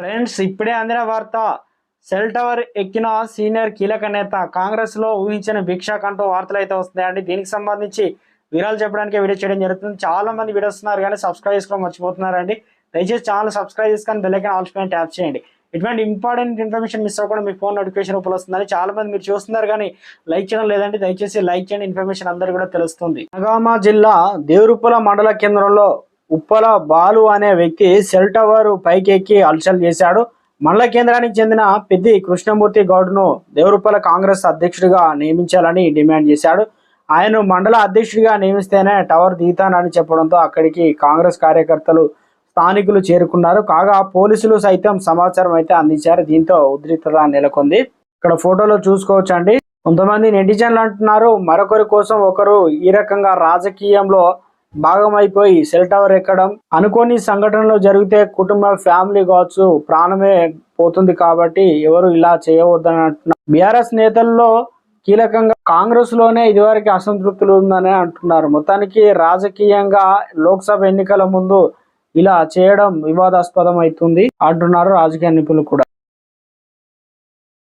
Friends ఇప్పుడే అందిన వార్త. సెల్ టవర్ ఎక్కిన సీనియర్ కీలక నేత కాంగ్రెస్లో ఊహించిన భిక్షాక్ కంటూ వార్తలు అయితే వస్తున్నాయండి. దీనికి సంబంధించి వివరాలు చెప్పడానికి వీడియో చేయడం జరుగుతుంది. చాలా మంది వీడియో వస్తున్నారు కానీ సబ్స్క్రైబ్ చేసుకోవడం మర్చిపోతున్నారండి. దయచేసి ఛానల్ సబ్స్క్రైబ్ చేసుకొని బెల్లైకన్ ఐకాన్ ఆల్స్ పైన ట్యాప్ చేయండి. ఇటువంటి ఇంపార్టెంట్ ఇన్ఫర్మేషన్ మిస్ అవ్వకుండా మీ ఫోన్ నోటిఫికేషన్ రూపంలో వస్తుందని చాలా మంది మీరు చూస్తున్నారు కానీ లైక్ చేయడం లేదంటే దయచేసి లైక్ చేయండి. ఇన్ఫర్మేషన్ అందరికీ కూడా తెలుస్తుంది. నగామా జిల్లా దేవరుప్పల మండల కేంద్రంలో ఉప్పల బాలు అనే వ్యక్తి సెల్ టవర్ పైకి ఎక్కి చేశాడు. మండల కేంద్రానికి చెందిన పెద్ది కృష్ణమూర్తి గౌడ్ను దేవరుప్పల కాంగ్రెస్ అధ్యక్షుడిగా నియమించాలని డిమాండ్ చేశాడు. ఆయన మండల అధ్యక్షుడిగా నియమిస్తేనే టవర్ దిగుతానని చెప్పడంతో అక్కడికి కాంగ్రెస్ కార్యకర్తలు స్థానికులు చేరుకున్నారు. కాగా పోలీసులు సైతం సమాచారం అయితే అందించారు. దీంతో ఉద్రిక్తత నెలకొంది. ఇక్కడ ఫోటోలో చూసుకోవచ్చు అండి కొంతమంది నెటిజన్లు అంటున్నారు మరొకరి కోసం ఒకరు ఈ రకంగా రాజకీయంలో భాగమైపోయి సెల్ టవర్ ఎక్కడం అనుకోని సంఘటనలు జరిగితే కుటుంబ ఫ్యామిలీ కావచ్చు ప్రాణమే పోతుంది కాబట్టి ఎవరు ఇలా చేయవద్దని అంటున్నారు బీఆర్ఎస్ నేతల్లో కీలకంగా కాంగ్రెస్లోనే ఇదివరకు అసంతృప్తులు ఉందని అంటున్నారు. మొత్తానికి రాజకీయంగా లోక్సభ ఎన్నికల ముందు ఇలా చేయడం వివాదాస్పదం అవుతుంది అంటున్నారు రాజకీయ నిపుణులు కూడా.